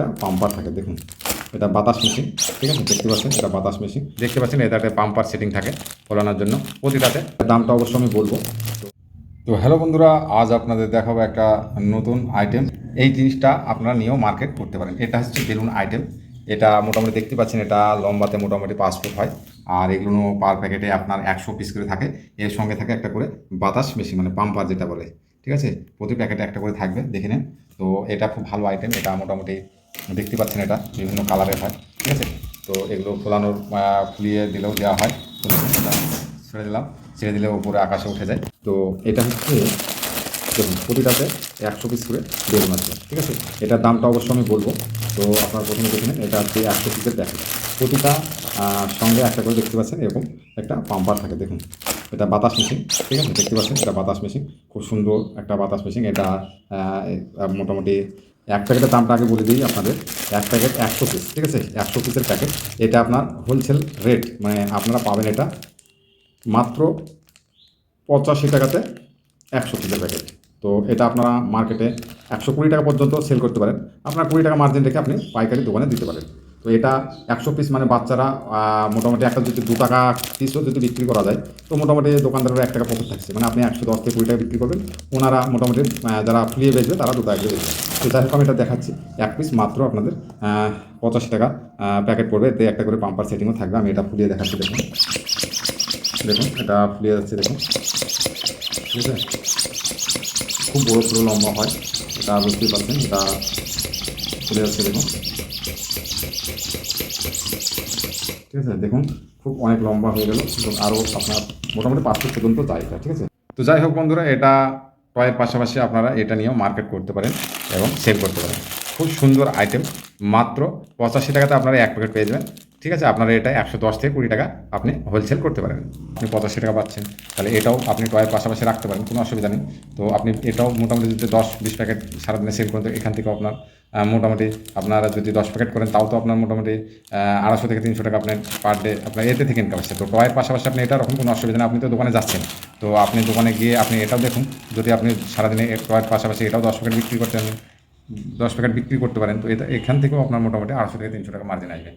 একটা পাম্পার থাকে, দেখুন। এটা বাতাস মেশিন ঠিক আছে? দেখতে পাচ্ছেন? এটা বাতাস মেশিন দেখতে পাচ্ছেন, এটা একটা পাম্পার সেটিং থাকে ফলানোর জন্য প্রতিটাতে। দামটা অবশ্য আমি বলব। তো হ্যালো বন্ধুরা, আজ আপনাদের দেখাবো একটা নতুন আইটেম এই জিনিসটা আপনারা নিয়েও মার্কেট করতে পারেন। এটা হচ্ছে বেলুন আইটেম এটা মোটামুটি দেখতে পাচ্ছেন, এটা লম্বাতে মোটামুটি পাঁচ ফুট হয়। আর এগুলো পার প্যাকেটে আপনার একশো পিস করে থাকে। এর সঙ্গে থাকে একটা করে বাতাস মেশিন মানে পাম্পার যেটা বলে। ঠিক আছে? প্রতি প্যাকেটে একটা করে থাকবে, দেখে নেন। তো এটা খুব ভালো আইটেম এটা মোটামুটি দেখতে পাচ্ছেন এটা বিভিন্ন কালারের হয় ঠিক আছে? তো এগুলো ফোলানোর ফুলিয়ে দিলেও দেওয়া হয়। দেখুন, ছেড়ে দিলাম ছেড়ে দিলে উপরে আকাশে উঠে যায়। তো এটা হচ্ছে দেখুন প্রতিটাতে একশো পিস করে বেলুন আছে ঠিক আছে? এটার দামটা অবশ্য আমি বলব। তো আপনার প্রথমে দেখে নেন এটা হচ্ছে একশো পিসের প্যাকেট প্রতিটা সঙ্গে একটা করে দেখতে পাচ্ছেন এরকম একটা পাম্পার থাকে দেখুন। এটা বাতাস মেশিন ঠিক আছে? দেখতে পাচ্ছেন এটা বাতাস মেশিন খুব সুন্দর একটা বাতাস মেশিন এটা মোটামুটি এক প্যাকেটের দামটা আগে বলে দিই আপনাদের। এক প্যাকেট একশো পিস ঠিক আছে? একশো পিসের প্যাকেট এটা আপনার হোলসেল রেট মানে আপনারা পাবেন এটা মাত্র পঁচাশি টাকাতে একশো পিসের প্যাকেট তো এটা আপনারা মার্কেটে একশো কুড়ি টাকা পর্যন্ত সেল করতে পারেন। আপনার কুড়ি টাকা মার্জিন রেখে আপনি পাইকারি দোকানে দিতে পারেন। তো এটা একশো পিস মানে বাচ্চারা মোটামুটি একটা যদি দু টাকা পিসও যদি বিক্রি করা যায়, তো মোটামুটি দোকানদারের এক টাকা প্রফিট থাকছে। মানে আপনি একশো দশ থেকে কুড়ি টাকা বিক্রি করবেন, ওনারা মোটামুটি যারা ফ্রিয়ে বেচবে তারা দু টাকা বেচবে। তো যাই হোক, আমি এটা দেখাচ্ছি। এক পিস মাত্র আপনাদের পঁচাশি টাকা প্যাকেট পড়বে। এতে একটা করে পাম্পার সেটিংও থাকবে। আমি এটা ফুলিয়ে দেখাচ্ছি, দেখুন। দেখুন, এটা ফুলিয়ে যাচ্ছে, দেখুন। ঠিক আছে? খুব বড়ো, পুরো লম্বা হয়। এটা বুঝতেই পারছেন, এটা চলে যাচ্ছে দেখুন। ঠিক আছে, দেখুন, খুব অনেক লম্বা হয়ে গেল। আরও আপনার মোটামুটি পাঁচ পর্যন্ত যায় ঠিক আছে? তো যাই হোক বন্ধুরা, এটা টয়ের পাশাপাশি আপনারা এটা নিয়েও মার্কেট করতে পারেন এবং সেল করতে পারেন। খুব সুন্দর আইটেম মাত্র পঁচাশি টাকাতে আপনারা এক প্যাকেট পেয়ে যাবেন। ঠিক আছে? আপনারা এটা একশো দশ থেকে কুড়ি টাকা আপনি হোলসেল করতে পারেন। আপনি পঁচাশি টাকা পাচ্ছেন। তাহলে এটাও আপনি টয়ের পাশাপাশি রাখতে পারেন, কোনো অসুবিধা নেই। তো আপনি এটাও মোটামুটি যদি দশ বিশ প্যাকেট সারাদিনে সেল করতে এখান থেকেও আপনার মোটামুটি আপনারা যদি দশ প্যাকেট করেন, তাও তো আপনার মোটামুটি আড়াইশো থেকে তিনশো টাকা আপনার পার ডে আপনার এতে থেকে ইনকাম আসছে। তো টয়ের পাশাপাশি আপনি এটা রকম কোনো অসুবিধা নেই, আপনি তো দোকানে যাচ্ছেন। তো আপনি দোকানে গিয়ে আপনি এটাও দেখুন, যদি আপনি সারাদিনে টয়ের পাশাপাশি এটাও দশ প্যাকেট বিক্রি করতে পারেন দশ প্যাকেট বিক্রি করতে পারেন, তো এটা এখান থেকেও আপনার মোটামুটি আড়াইশো থেকে তিনশো টাকা মার্জিন আসবে।